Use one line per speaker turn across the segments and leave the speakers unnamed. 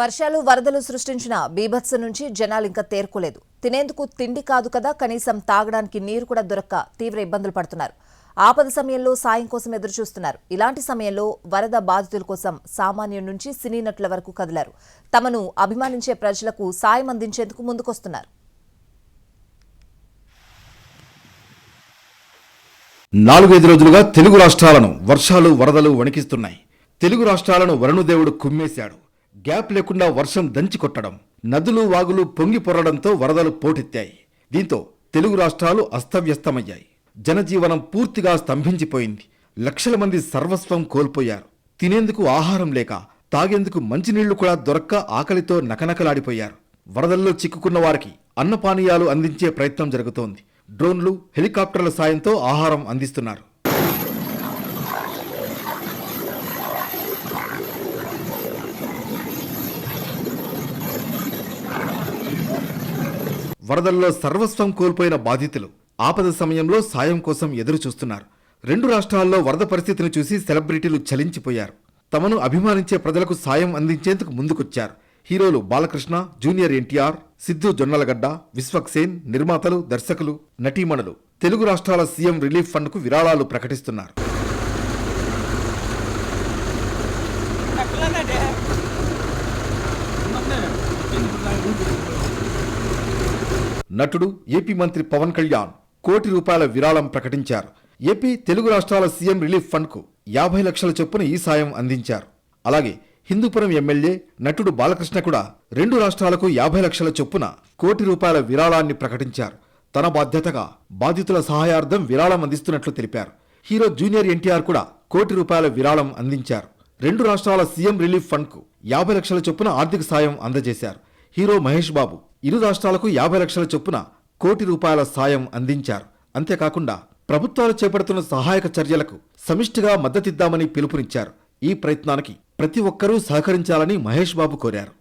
వర్షాలు వరదలు సృష్టించిన బీభత్స నుంచి జనాలు ఇంకా తేరుకోలేదు. తినేందుకు తిండి కాదు కదా కనీసం తాగడానికి నీరు కూడా దొరక్క తీవ్ర ఇబ్బందులు పడుతున్నారు. ఆపద సమయంలో సాయం కోసం ఎదురు చూస్తున్నారు ఇలాంటి సమయంలో వరద బాధితుల కోసం సామాన్యం నుంచి సినీ నటుల వరకు కదిలారు. తమను అభిమానించే ప్రజలకు సాయం అందించేందుకు ముందుకొస్తున్నారు.
నాలుగైదు రోజులుగా తెలుగు రాష్ట్రాలను వర్షాలు వరదలు వణికిస్తున్నాయి. తెలుగు రాష్ట్రాలను వరుణుదేవుడు కుమ్మేశాడు. గ్యాప్ లేకుండా వర్షం దంచి కొట్టడం నదులు వాగులు పొంగి పొరడంతో వరదలు పోటెత్తాయి. దీంతో తెలుగు రాష్ట్రాలు అస్తవ్యస్తమయ్యాయి. జనజీవనం పూర్తిగా స్తంభించిపోయింది. లక్షల మంది సర్వస్వం కోల్పోయారు. తినేందుకు ఆహారం లేక తాగేందుకు మంచినీళ్ళు కూడా దొరక్క ఆకలితో నకనకలాడిపోయారు. వరదల్లో చిక్కుకున్న వారికి అన్నపానీయాలు అందించే ప్రయత్నం జరుగుతోంది. డ్రోన్లు హెలికాప్టర్ల సాయంతో ఆహారం అందిస్తున్నారు. వరదల్లో సర్వస్వం కోల్పోయిన బాధితులు ఆపద సమయంలో సాయం కోసం ఎదురు చూస్తున్నారు రెండు రాష్ట్రాల్లో వరద పరిస్థితిని చూసి సెలబ్రిటీలు చలించిపోయారు. తమను అభిమానించే ప్రజలకు సాయం అందించేందుకు ముందుకొచ్చారు. హీరోలు బాలకృష్ణ జూనియర్ ఎన్టీఆర్ సిద్ధు జొన్నలగడ్డ విశ్వక్సేన్ నిర్మాతలు దర్శకులు నటీమణులు తెలుగు రాష్ట్రాల సీఎం రిలీఫ్ ఫండ్కు విరాళాలు ప్రకటిస్తున్నారు. నటుడు ఏపీ మంత్రి పవన్ కళ్యాణ్ కోటి రూపాయల విరాళం ప్రకటించారు. ఏపీ తెలుగు రాష్ట్రాల సీఎం రిలీఫ్ ఫండ్కు యాభై లక్షల చొప్పున ఈ సాయం అందించారు. అలాగే హిందూపురం ఎమ్మెల్యే నటుడు బాలకృష్ణ కూడా రెండు రాష్ట్రాలకు యాభై లక్షల చొప్పున కోటి రూపాయల విరాళాన్ని ప్రకటించారు. తన బాధ్యతగా బాధితుల సహాయార్థం విరాళం అందిస్తున్నట్లు తెలిపారు. హీరో జూనియర్ ఎన్టీఆర్ కూడా కోటి రూపాయల విరాళం అందించారు. రెండు రాష్ట్రాల సీఎం రిలీఫ్ ఫండ్కు యాభై లక్షల చొప్పున ఆర్థిక సాయం అందజేశారు. హీరో మహేష్ బాబు ఇరు రాష్ట్రాలకు యాభై లక్షల చొప్పున కోటి రూపాయల సాయం అందించారు. అంతేకాకుండా ప్రభుత్వాలు చేపడుతున్న సహాయక చర్యలకు సమిష్టిగా మద్దతిద్దామని పిలుపునిచ్చారు. ఈ ప్రయత్నానికి ప్రతి ఒక్కరూ సహకరించాలని మహేష్ బాబు కోరారు.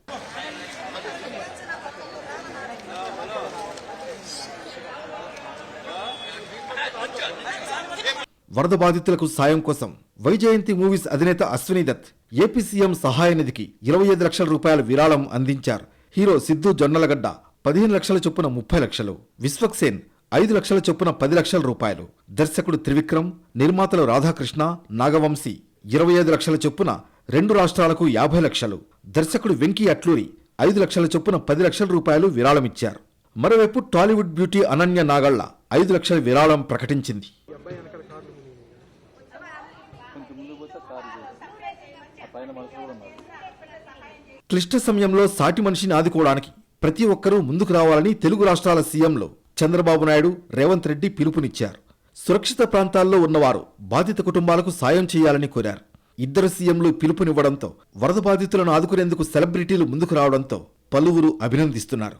వరద బాధితులకు సాయం కోసం వైజయంతి మూవీస్ అధినేత అశ్విని దత్ ఏపీ సీఎం సహాయ నిధికి ఇరవై ఐదు లక్షల రూపాయల విరాళం అందించారు. హీరో సిద్ధు జొన్నలగడ్డ పదిహేను లక్షల చొప్పున ముప్పై లక్షలు. విశ్వక్సేన్ ఐదు లక్షల చొప్పున పది లక్షల రూపాయలు. దర్శకుడు త్రివిక్రమ్ నిర్మాతలు రాధాకృష్ణ నాగవంశీ ఇరవై ఐదు లక్షల చొప్పున రెండు రాష్ట్రాలకు యాభై లక్షలు. దర్శకుడు వెంకీ అట్లూరి ఐదు లక్షల చొప్పున పది లక్షల రూపాయలు విరాళమిచ్చారు. మరోవైపు టాలీవుడ్ బ్యూటీ అనన్య నాగళ్ళ ఐదు లక్షల విరాళం ప్రకటించింది.
పైన మనుషులు కూడా ఉన్నారు.
క్లిష్ట సమయంలో సాటి మనిషిని ఆదుకోవడానికి ప్రతి ఒక్కరూ ముందుకు రావాలని తెలుగు రాష్ట్రాల సీఎంలు చంద్రబాబు నాయుడు రేవంత్ రెడ్డి పిలుపునిచ్చారు. సురక్షిత ప్రాంతాల్లో ఉన్నవారు బాధిత కుటుంబాలకు సాయం చేయాలని కోరారు. ఇద్దరు సీఎంలు పిలుపునివ్వడంతో వరద బాధితులను ఆదుకునేందుకు సెలబ్రిటీలు ముందుకు రావడంతో పలువురు అభినందిస్తున్నారు.